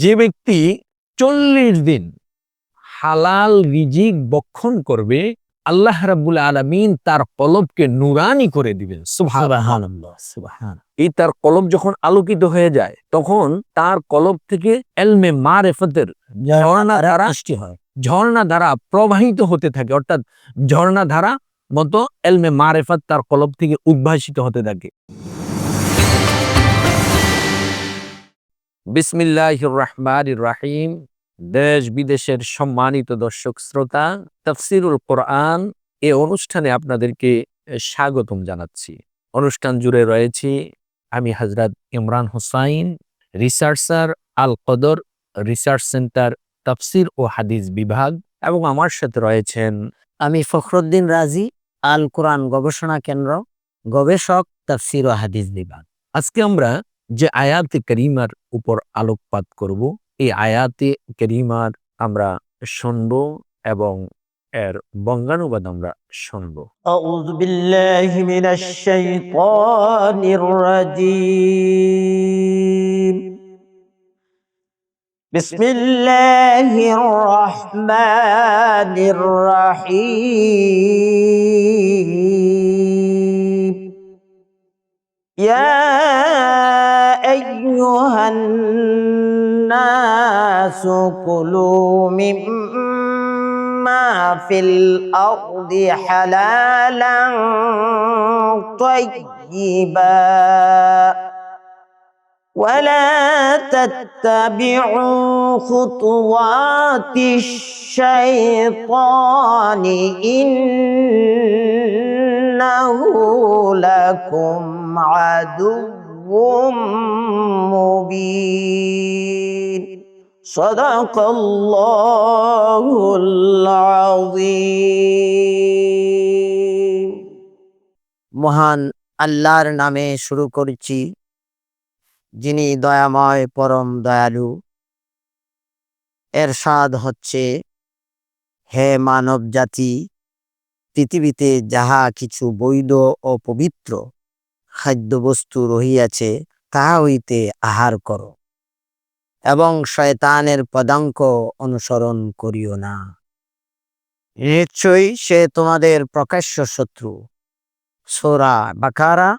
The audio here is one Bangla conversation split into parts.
যে ব্যক্তি চল্লিশ দিন হালাল রিজিক বক্ষণ করবে আল্লাহ রাব্বুল আলামিন তার কলবকে নুরানি করে দিবেন। এই তার কলব যখন আলোকিত হয়ে যায় তখন তার কলব থেকে এলমে মারেফতের ঝর্ণা ধারা হয়। ঝর্ণা ধারা প্রবাহিত হতে থাকে অর্থাৎ ঝর্ণা ধারা মতো এলমে মারেফত তার কলব থেকে উদ্ভাসিত হতে থাকে। বিসমিল্লাহ রহমান রাহিম। দেশ বিদেশের সম্মানিত দর্শক শ্রোতা, তফসিরুল কোরআন এ অনুষ্ঠানে আপনাদেরকে স্বাগতম জানাচ্ছি। অনুষ্ঠান জুড়ে রয়েছি আমি হজরত ইমরান হুসাইন, রিসার্চার আল কদর রিসার্চ সেন্টার, তফসির ও হাদিস বিভাগ এবং আমার সাথে রয়েছেন আমি ফখরুদ্দিন রাজি আল কোরআন গবেষণা কেন্দ্র গবেষক, তফসির ও হাদিস বিভাগ। আজকে আমরা যে আয়াতে করিমার উপর আলোকপাত করব, এই আয়াতে করিমার আমরা শুনব এবং এর বঙ্গানুবাদ আমরা শুনব। আউযু ইয়া أيها الناس كلوا مما في الأرض حلالا طيبا ولا تتبعوا خطوات الشيطان إنه لكم عدو مبين صدق الله العظيم মহান আল্লাহর নামে শুরু করছি যিনি দয়াময় পরম দয়ালু এর স্বাদ হচ্ছে হে মানব জাতি পৃথিবীতে যাহা কিছু বৈধ ও পবিত্র খাদ্যবস্তু রহিয়াছে তাহা হইতে আহার করো এবং শয়তানের পদাঙ্ক অনুসরণ করিও না। নিশ্চয়ই সে তোমাদের প্রকাশ্য শত্রু। সোরা বাকারা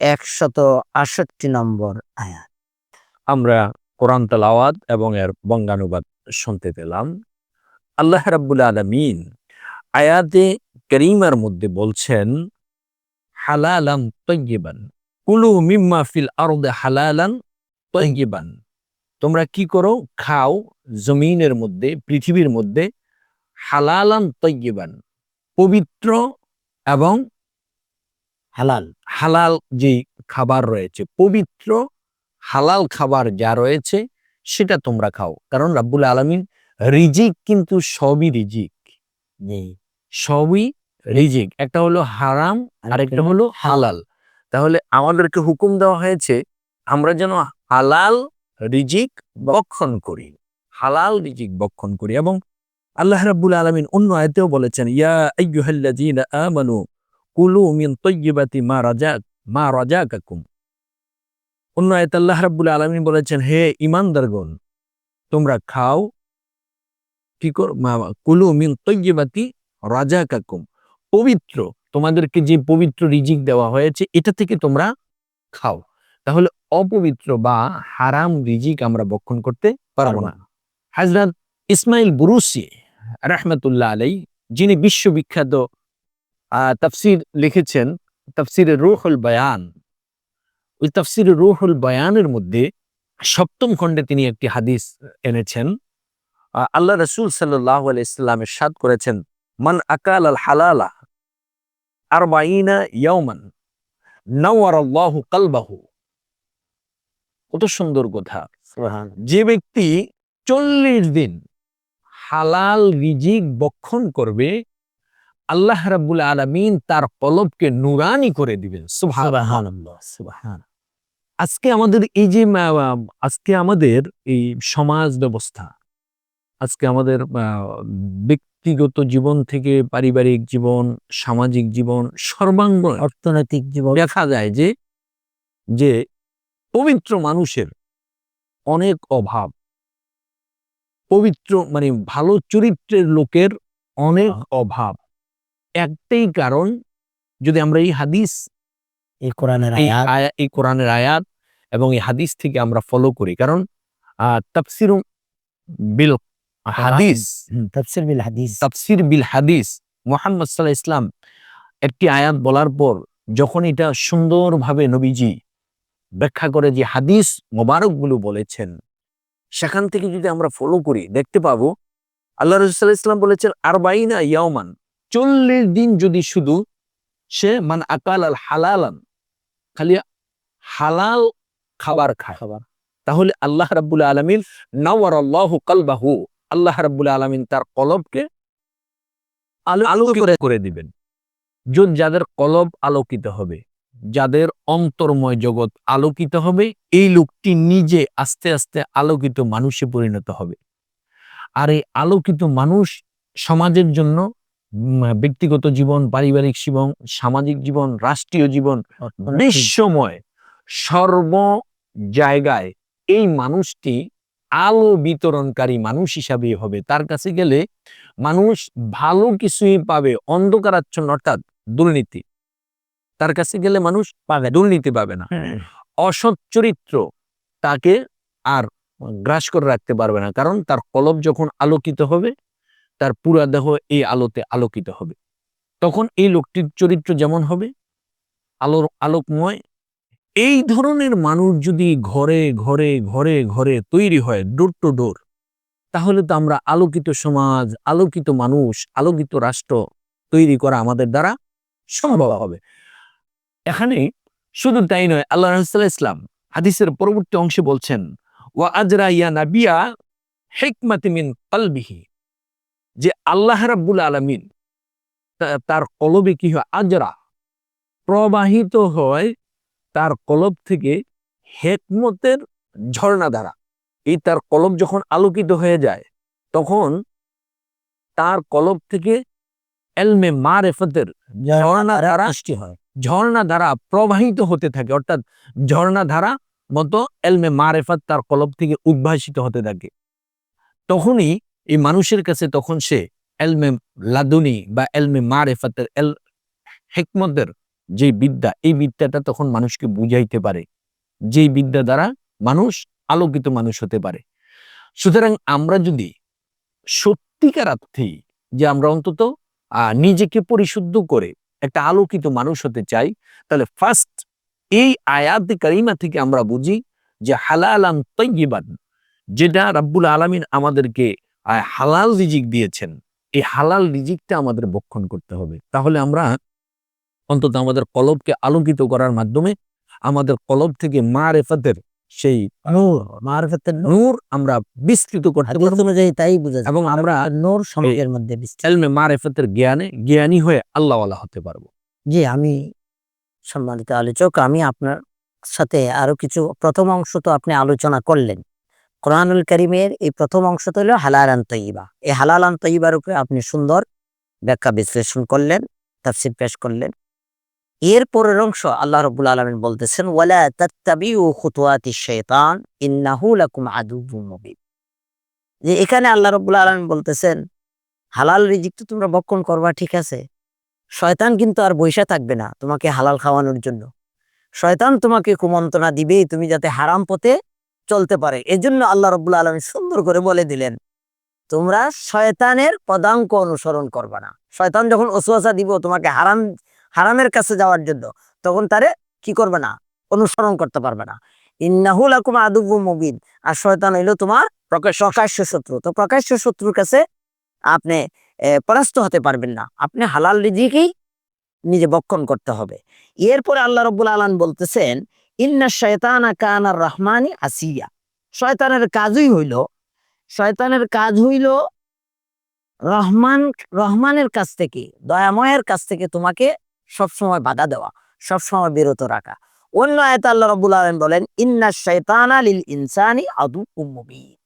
একশত আষট্টি নম্বর আয়াত। আমরা কোরআন তালাওয়াত এবং এর বঙ্গানুবাদ শুনতে পেলাম। আল্লাহ রাব্বুল আলামিন আয়াতে করিমার মধ্যে বলছেন হালালান তৈয়িবান। কুলু মিম্মা ফিল আরদে হালালান তৈয়িবান। তোমরা কি করো? খাও জমিনের মধ্যে, পৃথিবীর মধ্যে হালালান তৈয়িবান। পবিত্র এবং হালাল। হালাল যে খাবার রয়েছে, পবিত্র হালাল খাবার যা রয়েছে, সেটা তোমরা খাও। কারণ রাব্বুল আলামিন রিজিক কিন্তু সবই রিজিক। সবই রিজিক। একটা হলো হারাম আর একটা হলো হালাল। তাহলে আমাদেরকে হুকুম দেওয়া হয়েছে আমরা যেন হালাল রিজিক বক্ষণ করি। হালাল রিজিক বক্ষণ করি এবং আল্লাহ রাব্বুল আলামিন অন্য আয়তেও বলেছেন ইয়া আইয়ুহাল্লাযীনা আমানু কুলু মিন তৈয়িবাতি মা রাজাক মা রাজাকাকুম। অন্য আয়াত আল্লাহ রাব্বুল আলামিন বলেছেন হে ইমানদারগণ তোমরা খাও কি কর কুলু মিন তৈয়িবাতি রাজাকাকুম। পবিত্র তোমাদেরকে যে পবিত্র রিজিক দেওয়া হয়েছে এটা থেকে তোমরা খাও। তাহলে অপবিত্র বা হারাম রিজিক আমরা বক্ষণ করতে পারব না। হাজরত ইসমাইল বুরুসি রাহমাতুল্লাহ আলাই যিনি বিশ্ববিখ্যাত আহ, তাফসির লিখেছেন তাফসিরে রুহুল বয়ান। ওই তাফসিরে রুহুল বয়ানের মধ্যে সপ্তম খণ্ডে তিনি একটি হাদিস এনেছেন। আল্লাহ রসুল সাল্লাহ আলাইস্লামের সাদ করেছেন মান আকাল আল হালালা আর বাইনা ইয়মান নওয়ার আল্লাহু কালবাহু। কত সুন্দর কথা। যে ব্যক্তি চল্লিশ দিন হালাল রিজিক বক্ষণ করবে আল্লাহ রাব্বুল আলামিন তার কলবকে নুরানি করে দিবেন। আজকে আমাদের এই যে আজকে আমাদের এই সমাজ ব্যবস্থা আজকে আমাদের ব্যক্তিগত জীবন থেকে পারিবারিক জীবন সামাজিক জীবন সর্বাঙ্গ অর্থনৈতিক জীবন। দেখা যায় যে যে পবিত্র মানুষের অনেক অভাব। পবিত্র মানে ভালো চরিত্রের লোকের অনেক অভাব। একটাই কারণ যদি আমরা এই হাদিস এই কোরআনের আয়াত। আয়া- এই কোরআনের আয়াত এবং এই হাদিস থেকে আমরা ফলো করি। কারণ তাফসির বিল হাদিস। তাফসীর বিল হাদিস। তাফসির বিল হাদিস। মোহাম্মদ সাল্লাহ ইসলাম একটি আয়াত বলার পর যখন এটা সুন্দরভাবে নবীজি ব্যাখ্যা করে যে হাদিস মোবারকগুলো বলেছেন সেখান থেকে যদি আমরা ফলো করি দেখতে পাবো আল্লাহ রসুল্লাহ ইসলাম বলেছেন আরবাইনা ইয়াওমান চল্লিশ দিন যদি শুধু সে মান আকাল আল হালালান খালি হালাল খাবার খায়। খাবার। তাহলে আল্লাহ রাব্বুল আলমিন নওয়ার আল্লাহ কালবাহু। আল্লাহ রাব্বুল আলমিন তার কলবকে আলো আলোকিত করে দিবেন। যদি যাদের কলব আলোকিত হবে যাদের অন্তর্ময় জগৎ আলোকিত হবে এই লোকটি নিজে আস্তে আস্তে আলোকিত মানুষে পরিণত হবে। আর এই আলোকিত মানুষ সমাজের জন্য ব্যক্তিগত জীবন পারিবারিক জীবন সামাজিক জীবন রাষ্ট্রীয় জীবন বিশ্বময় সর্ব জায়গায় এই মানুষটি আলো বিতরণকারী মানুষ হিসাবে হবে। তার কাছে গেলে মানুষ ভালো কিছুই পাবে অন্ধকারাচ্ছন্ন অর্থাৎ দুর্নীতি। তার কাছে গেলে মানুষ পাবে দুর্নীতি পাবে না। অসৎ চরিত্র তাকে আর গ্রাস করে রাখতে পারবে না। কারণ তার কলব যখন আলোকিত হবে তার পুরা দেহ এই আলোতে আলোকিত হবে। তখন এই লোকটির চরিত্র যেমন হবে আলোর আলোকময় এই ধরনের মানুষ যদি ঘরে ঘরে ঘরে ঘরে তৈরি হয় ডোর টু ডোর, তাহলে তো আমরা আলোকিত সমাজ, আলোকিত মানুষ, আলোকিত রাষ্ট্র তৈরি করা আমাদের দ্বারা সম্ভব হবে। এখানে শুধু তাই নয়, আল্লাহ রসুল্লাহ ইসলাম হাদিসের পরবর্তী অংশে বলছেন, ওয়া আজরা ইয়া নাবিয়া হেকমাতি মিন কলবিহি যে আল্লাহ রাব্বুল আলামিন তার কলবে কি হয়? আজরা প্রবাহিত হয় তার কলব থেকে হেকমতের ঝর্ণা দ্বারা। এই তার কলব যখন আলোকিত হয়ে যায় তখন তার কলব থেকে এলমে মারেফতের ঝর্ণা দ্বারা হয়। ঝর্ণা ধারা প্রবাহিত হতে থাকে অর্থাৎ ঝর্ণা ধারা মতো এলমে মারেফাত তার কলব থেকে উদ্ভাসিত হতে থাকে। তখনই এই মানুষের কাছে তখন সে এলমে লাদুনি বা এলমে মারেফাতের এল হেকমতের যে বিদ্যা, এই বিদ্যাটা তখন মানুষকে বুঝাইতে পারে। যেই বিদ্যা দ্বারা মানুষ আলোকিত মানুষ হতে পারে। সুতরাং আমরা যদি সত্যিকার অর্থে যে আমরা অন্তত নিজেকে পরিশুদ্ধ করে একটা আলোকিত মানুষ হতে চাই, তাহলে ফার্স্ট এই আয়াত কারিমা থেকে আমরা বুঝি যে হালালান তৈবান যেটা রাব্বুল আলামিন আমাদেরকে হালাল রিজিক দিয়েছেন। এই হালাল রিজিকটা আমাদের বক্ষণ করতে হবে। তাহলে আমরা অন্তত আমাদের কলবকে আলোকিত করার মাধ্যমে আমাদের কলব থেকে মা রেফাতের সেই নূর মারফতের নূর। নূর আমরা বিস্তৃত করতে পারব। অনুযায়ী তাই বোঝা এবং আমরা নূর সমাজের মধ্যে এলমে জ্ঞানে জ্ঞানী হয়ে আল্লাহওয়ালা হতে পারব। জি আমি সম্মানিত আলোচক আমি আপনার সাথে আরও কিছু প্রথম অংশ তো আপনি আলোচনা করলেন। কোরআনুল করিমের এই প্রথম অংশ তো হলো হালালান তৈবা এই হালালান তৈবার উপরে আপনি সুন্দর ব্যাখ্যা বিশ্লেষণ করলেন তাফসির পেশ করলেন। এর পরের অংশ আল্লাহ রব্বুল আলামিন বলতেছেন, ওয়ালা তাত্তাবিউ খুতুয়াতি শাইতান, ইন্নাহু লাকুম আদুউম যে এখানে আল্লাহ রব্বুল আলামিন বলতেছেন, হালাল রিজিক তো তোমরা বক্ষণ করবা, ঠিক আছে। শয়তান কিন্তু আর বৈশা থাকবে না তোমাকে হালাল খাওয়ানোর জন্য। শয়তান তোমাকে কুমন্ত্রণা দিবেই তুমি যাতে হারাম পথে চলতে পারে। এজন্য আল্লাহ রব্বুল আলমী সুন্দর করে বলে দিলেন, তোমরা শয়তানের পদাঙ্ক অনুসরণ করবা না। শয়তান যখন ওসুয়াশা দিব, তোমাকে হারাম হারামের কাছে যাওয়ার জন্য তখন তারে কি করবে না? অনুসরণ করতে পারবে না। ইন্নাহুল আকুম আদুবু মুবিন। আর শয়তান হইল তোমার প্রকাশ প্রকাশ্য শত্রু। তো প্রকাশ্য শত্রুর কাছে আপনি পরাস্ত হতে পারবেন না। আপনি হালাল রিজিকেই নিজে বক্ষণ করতে হবে। এরপরে আল্লাহ রব্বুল আলান বলতেছেন ইন্না শয়তানা কানার রহমানি আসিয়া। শয়তানের কাজই হইল শয়তানের কাজ হইল রহমান রহমানের কাছ থেকে দয়াময়ের কাছ থেকে তোমাকে সবসময় বাধা দেওয়া, সবসময় বিরত রাখা। অন্য আয়ত আল্লাহ রব্বুল আলম বলেন, ইন্না শয়তানা লিল ইনসানি আদু মুবিন।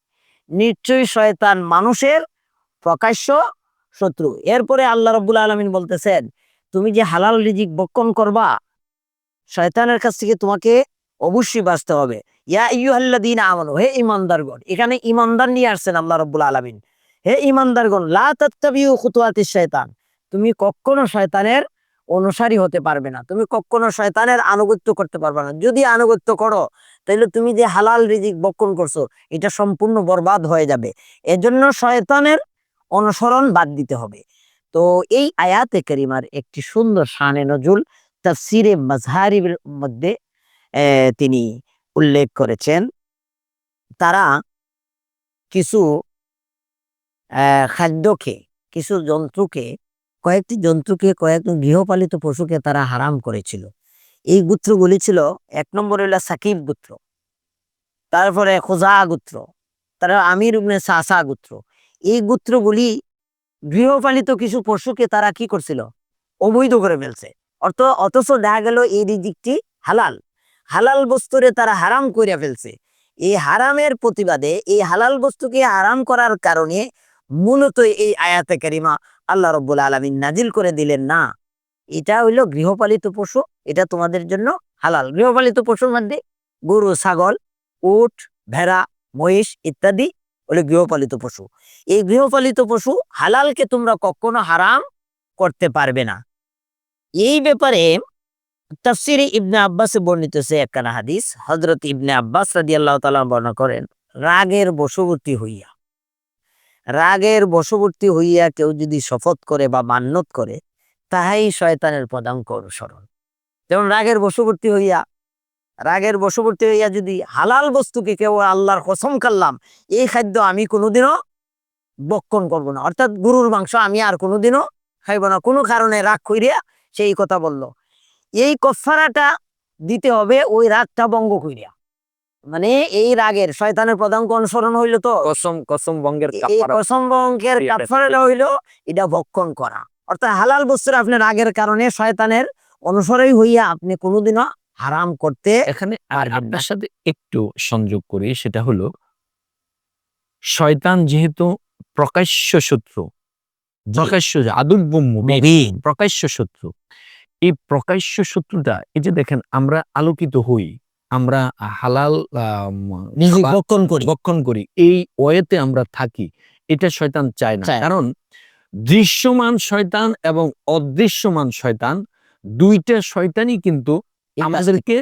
নিশ্চয়ই শয়তান মানুষের প্রকাশ্য শত্রু। এরপরে আল্লাহ রব্বুল আলমিন বলতেছেন, তুমি যে হালাল রিজিক বক্ষণ করবা, শয়তানের কাছ থেকে তোমাকে অবশ্যই বাঁচতে হবে। ইয়া ইয়ুহাল্লাদিন আমানু, হে ইমানদারগণ এখানে ইমানদার নিয়ে আসছেন আল্লাহ রব্বুল আলামিন। হে ইমানদারগণ লা শয়তান। তুমি কখনো শয়তানের অনুসারী হতে পারবে না। তুমি কখনো শয়তানের আনুগত্য করতে পারবে না। যদি আনুগত্য করো তাহলে তুমি যে হালাল রিজিক বক্ষণ করছ, এটা সম্পূর্ণ বরবাদ হয়ে যাবে। এজন্য শয়তানের অনুসরণ বাদ দিতে হবে। তো এই আয়াতে করিমার একটি সুন্দর শানে নজুল তাফসিরে মাজহারির মধ্যে তিনি উল্লেখ করেছেন, তারা কিছু খাদ্যকে, কিছু জন্তুকে কয়েকটি জন্তুকে কয়েকটি গৃহপালিত পশুকে তারা হারাম করেছিল। এই গোত্রগুলি ছিল, এক নম্বর হইল সাকিব গোত্র, তারপরে খোজা গোত্র তারা আমির উবনে সাসা গোত্র। এই গোত্রগুলি গৃহপালিত কিছু পশুকে তারা কি করছিল? অবৈধ করে ফেলছে। অর্থ, অথচ দেখা গেল এই দিকটি হালাল। হালাল বস্তুরে তারা হারাম করিয়া ফেলছে। এই হারামের প্রতিবাদে এই হালাল বস্তুকে হারাম করার কারণে মূলত এই আয়াতে কারিমা আল্লাহ রব্বুল আলমিন নাজিল করে দিলেন না। এটা হইল গৃহপালিত পশু, এটা তোমাদের জন্য হালাল। গৃহপালিত পশুর মধ্যে গরু, ছাগল, উট, ভেড়া, মহিষ ইত্যাদি হলো গৃহপালিত পশু। এই গৃহপালিত পশু হালালকে তোমরা কখনো হারাম করতে পারবে না। এই ব্যাপারে তাফসিরে ইবনে আব্বাসে বর্ণিত সে একখানা হাদিস। হজরত ইবনে আব্বাস রাদিয়াল্লাহু তাআলা বর্ণনা করেন, রাগের বশবর্তী হইয়া। রাগের বশবর্তী হইয়া কেউ যদি শপথ করে বা মান্যত করে, তাহাই শয়তানের পদাঙ্ক অনুসরণ। যেমন রাগের বশবর্তী হইয়া, রাগের বশবর্তী হইয়া যদি হালাল বস্তুকে কেউ আল্লাহর কসম করলাম এই খাদ্য আমি কোনোদিনও বক্ষণ করব না। অর্থাৎ গরুর মাংস আমি আর কোনোদিনও খাইব না। কোনো কারণে রাগ কইরিয়া সেই কথা বলল। এই কফারাটা দিতে হবে ওই রাগটা বঙ্গ কইরিয়া মানে এই রাগের শয়তানের পদাঙ্ক অনুসরণ হইল তো কসম কসম বঙ্গের এই কসম বঙ্কের এটা- কাফারাটা হইল এটা ভক্ষণ করা। অর্থাৎ হালাল বস্তুর আপনার রাগের কারণে শয়তানের অনুসরই হইয়া আপনি কোনোদিনও হারাম করতে এখানে আর আপনার সাথে একটু সংযোগ করি সেটা হলো শয়তান যেহেতু প্রকাশ্য শত্রু প্রকাশ্য আদুব্বম প্রকাশ্য শত্রু। এই প্রকাশ্য শত্রুটা এই যে দেখেন আমরা আলোকিত হই আমরা হালাল ভক্ষণ করি। ভক্ষণ করি। এই ওয়েতে আমরা থাকি। এটা শয়তান চায় না। কারণ দৃশ্যমান শয়তান এবং অদৃশ্যমান শয়তান দুইটা শয়তানই কিন্তু আমাদেরকে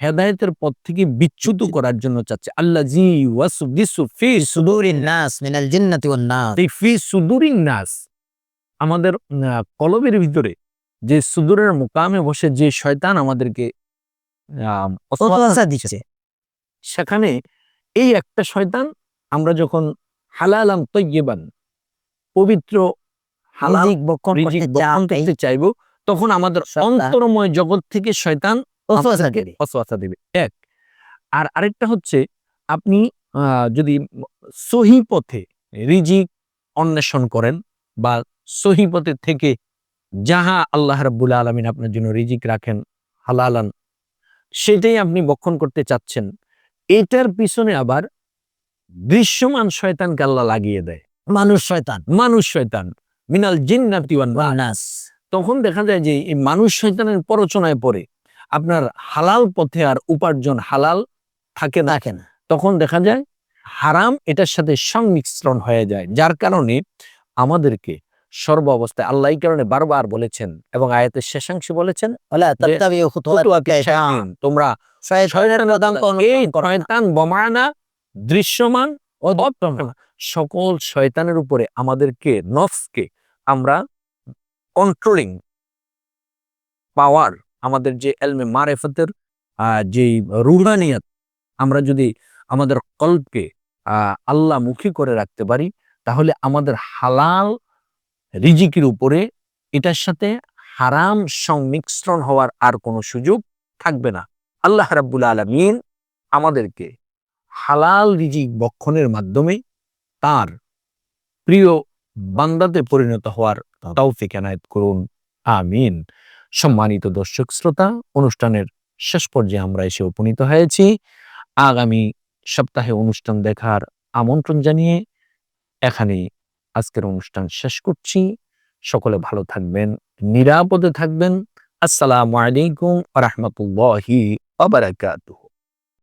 হেদায়েতের পথ থেকে বিচ্যুত করার জন্য চাচ্ছে। আল্লাহ জি ওয়াসুদিসু ফি সুদুরিন নাস মিনাল জিন্নাতি ওয়ান নাস এই ফি সুদুরিন নাস আমাদের কলবের ভিতরে যে সুদূরের মোকামে বসে যে শয়তান আমাদেরকে দিচ্ছে। সেখানে এই একটা শয়তান আমরা যখন হালালাম তৈবান পবিত্র হালাল করতে চাইব তখন আমাদের অন্তরময় জগৎ থেকে শয়তান দিবে। এক। আর আরেকটা হচ্ছে আপনি আহ, যদি সহি পথে রিজিক অন্বেষণ করেন বা সহি পথে থেকে যাহা আল্লাহ রাব্বুল আলামিন আপনার জন্য রিজিক রাখেন হালালান সেটাই আপনি বক্ষণ করতে চাচ্ছেন। এটার পিছনে আবার দৃশ্যমান শয়তান আল্লাহ লাগিয়ে দেয়। মানুষ শয়তান মানুষ শয়তান। মিনাল জিন্নাতি ওয়ান ওয়ান নাস। নাস তখন দেখা যায় যে এই মানুষ শয়তানের প্ররোচনায় পড়ে। আপনার হালাল পথে আর উপার্জন হালাল থাকে না। দেখেন তখন দেখা যায় হারাম এটার সাথে সংমিশ্রণ হয়ে যায়। যার কারণে আমাদেরকে সর্ব অবস্থায় আল্লাহ এই কারণে বারবার বলেছেন এবং আয়াতের শেষাংশে বলেছেন যে তোমরা বমানা দৃশ্যমান ও সকল শয়তানের উপরে আমাদেরকে নফসকে আমরা কন্ট্রোলিং পাওয়ার আমাদের যে এলমে মারেফতের যেই রুহানিয়াত আমরা যদি আমাদের কল্পকে আহ, আল্লাহ মুখী করে রাখতে পারি তাহলে আমাদের হালাল রিজিকের উপরে এটার সাথে হারাম সংমিশ্রণ হওয়ার আর কোনো সুযোগ থাকবে না। আল্লাহ রাব্বুল আলামিন আমাদেরকে হালাল রিজিক বক্ষণের মাধ্যমে তার প্রিয় বান্দাতে পরিণত হওয়ার তৌফিক এনায়েত করুন। আমিন। সম্মানিত দর্শক শ্রোতা, অনুষ্ঠানের শেষ পর্যায়ে আমরা এসে উপনীত হয়েছি। আগামী সপ্তাহে অনুষ্ঠান দেখার আমন্ত্রণ জানিয়ে এখানে আজকের অনুষ্ঠান শেষ করছি। সকলে ভালো থাকবেন নিরাপদে থাকবেন। আসসালামু আলাইকুম রহমতুল্লাহি আবরাকাতুহু